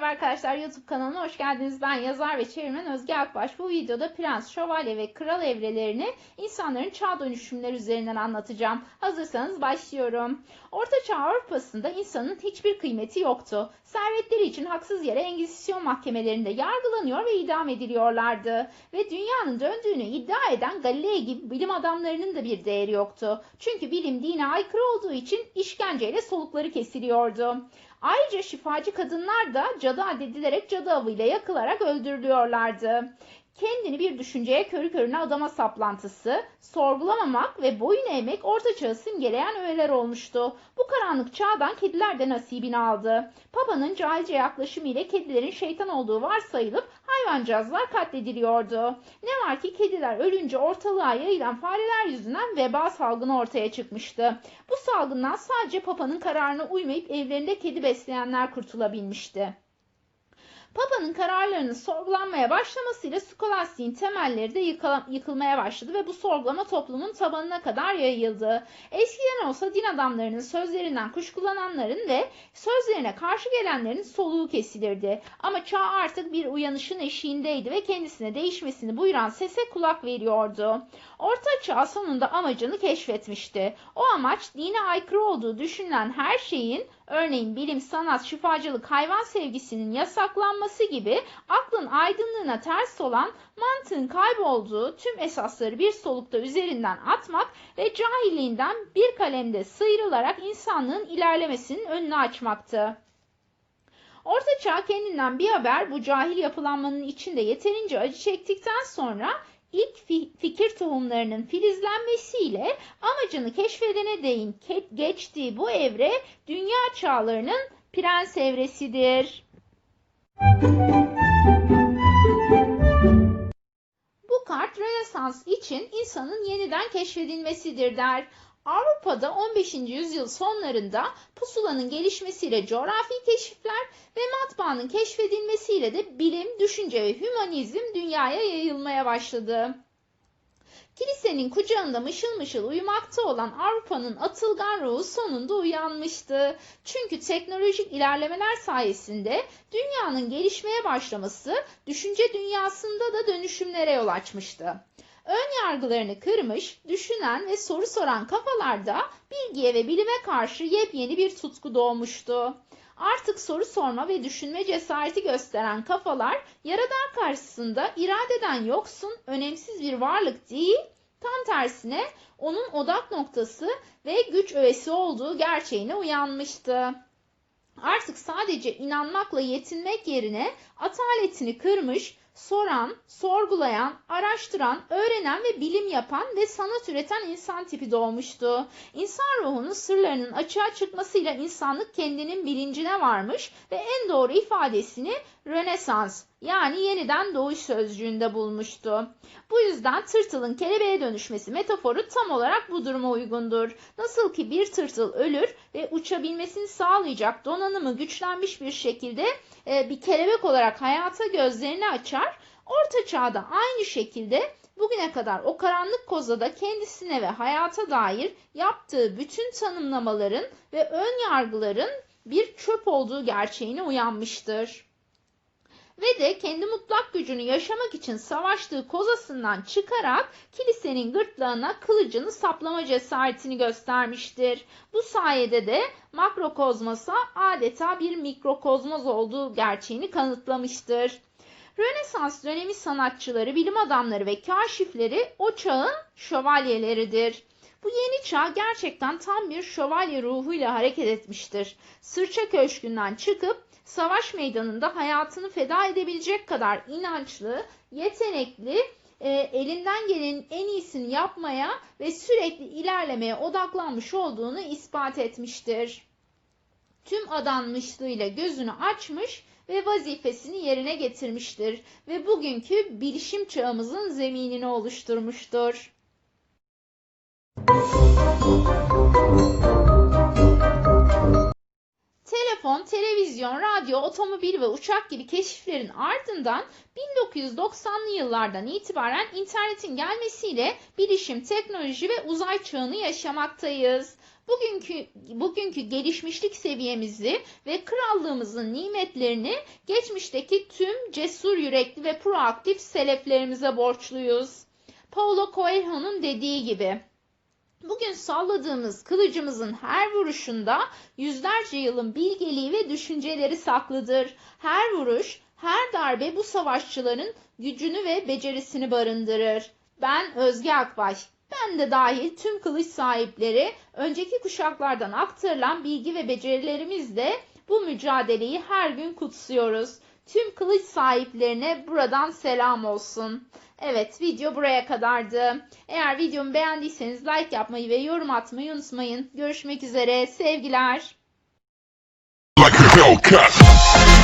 Merhaba arkadaşlar YouTube kanalına hoş geldiniz. Ben yazar ve çevirmen Özge Akbaş. Bu videoda prens, şövalye ve kral evrelerini insanların çağ dönüşümleri üzerinden anlatacağım. Hazırsanız başlıyorum. Orta Çağ Avrupa'sında insanın hiçbir kıymeti yoktu. Servetleri için haksız yere Engizisyon mahkemelerinde yargılanıyor ve idam ediliyorlardı. Ve dünyanın döndüğünü iddia eden Galilei gibi bilim adamlarının da bir değeri yoktu. Çünkü bilim dine aykırı olduğu için işkenceyle solukları kesiliyordu. Ayrıca şifacı kadınlar da cadı addedilerek cadı avıyla yakılarak öldürülüyorlardı. Kendini bir düşünceye körü körüne adama saplantısı, sorgulamamak ve boyun eğmek orta çağı simgeleyen öğeler olmuştu. Bu karanlık çağdan kediler de nasibini aldı. Papa'nın cahilce yaklaşımı ile kedilerin şeytan olduğu varsayılıp hayvancağızlar katlediliyordu. Ne var ki kediler ölünce ortalığa yayılan fareler yüzünden veba salgını ortaya çıkmıştı. Bu salgından sadece Papa'nın kararına uymayıp evlerinde kedi besleyenler kurtulabilmişti. Papa'nın kararlarının sorgulanmaya başlamasıyla skolastiğin temelleri de yıkılmaya başladı ve bu sorgulama toplumun tabanına kadar yayıldı. Eskiden olsa din adamlarının sözlerinden kuşkulananların ve sözlerine karşı gelenlerin soluğu kesilirdi. Ama çağ artık bir uyanışın eşiğindeydi ve kendisine değişmesini buyuran sese kulak veriyordu. Orta çağ sonunda amacını keşfetmişti. O amaç dine aykırı olduğu düşünülen her şeyin örneğin bilim, sanat, şifacılık, hayvan sevgisinin yasaklanması gibi aklın aydınlığına ters olan mantığın kaybolduğu tüm esasları bir solukta üzerinden atmak ve cahilliğinden bir kalemde sıyrılarak insanlığın ilerlemesinin önünü açmaktı. Orta Çağ kendinden bir haber bu cahil yapılanmanın içinde yeterince acı çektikten sonra ilk fikir tohumlarının filizlenmesiyle amacını keşfedene değin geçtiği bu evre dünya çağlarının prens evresidir. Bu kart Rönesans için insanın yeniden keşfedilmesidir der. Avrupa'da 15. yüzyıl sonlarında pusulanın gelişmesiyle coğrafi keşifler ve matbaanın keşfedilmesiyle de bilim, düşünce ve hümanizm dünyaya yayılmaya başladı. Kilisenin kucağında mışıl mışıl uyumakta olan Avrupa'nın atılgan ruhu sonunda uyanmıştı. Çünkü teknolojik ilerlemeler sayesinde dünyanın gelişmeye başlaması düşünce dünyasında da dönüşümlere yol açmıştı. Ön yargılarını kırmış, düşünen ve soru soran kafalarda bilgiye ve bilime karşı yepyeni bir tutku doğmuştu. Artık soru sorma ve düşünme cesareti gösteren kafalar yaradan karşısında iradeden yoksun, önemsiz bir varlık değil, tam tersine onun odak noktası ve güç öğesi olduğu gerçeğine uyanmıştı. Artık sadece inanmakla yetinmek yerine ataletini kırmış, soran, sorgulayan, araştıran, öğrenen ve bilim yapan ve sanat üreten insan tipi doğmuştu. İnsan ruhunun sırlarının açığa çıkmasıyla insanlık kendinin bilincine varmış ve en doğru ifadesini Rönesans yani yeniden doğuş sözcüğünde bulmuştu. Bu yüzden tırtılın kelebeğe dönüşmesi metaforu tam olarak bu duruma uygundur. Nasıl ki bir tırtıl ölür ve uçabilmesini sağlayacak donanımı güçlenmiş bir şekilde e, bir kelebek olarak hayata gözlerini açar, Orta Çağ'da aynı şekilde bugüne kadar o karanlık kozada kendisine ve hayata dair yaptığı bütün tanımlamaların ve ön yargıların bir çöp olduğu gerçeğine uyanmıştır ve de kendi mutlak gücünü yaşamak için savaştığı kozasından çıkarak kilisenin gırtlağına kılıcını saplama cesaretini göstermiştir. Bu sayede de makrokozmosa adeta bir mikrokozmos olduğu gerçeğini kanıtlamıştır. Rönesans dönemi sanatçıları, bilim adamları ve kaşifleri o çağın şövalyeleridir. Bu yeni çağ gerçekten tam bir şövalye ruhuyla hareket etmiştir. Sırça köşkünden çıkıp savaş meydanında hayatını feda edebilecek kadar inançlı, yetenekli, e, elinden gelenin en iyisini yapmaya ve sürekli ilerlemeye odaklanmış olduğunu ispat etmiştir. Tüm adanmışlığıyla gözünü açmış ve vazifesini yerine getirmiştir ve bugünkü bilişim çağımızın zeminini oluşturmuştur. Telefon, televizyon, radyo, otomobil ve uçak gibi keşiflerin ardından 1990'lı yıllardan itibaren internetin gelmesiyle bilişim, teknoloji ve uzay çağını yaşamaktayız. Bugünkü bugünkü gelişmişlik seviyemizi ve krallığımızın nimetlerini geçmişteki tüm cesur yürekli ve proaktif seleflerimize borçluyuz. Paulo Coelho'nun dediği gibi Bugün salladığımız kılıcımızın her vuruşunda yüzlerce yılın bilgeliği ve düşünceleri saklıdır. Her vuruş, her darbe bu savaşçıların gücünü ve becerisini barındırır. Ben Özge Akbaş. Ben de dahil tüm kılıç sahipleri önceki kuşaklardan aktarılan bilgi ve becerilerimizle bu mücadeleyi her gün kutsuyoruz. Tüm kılıç sahiplerine buradan selam olsun. Evet video buraya kadardı. Eğer videomu beğendiyseniz like yapmayı ve yorum atmayı unutmayın. Görüşmek üzere sevgiler. like.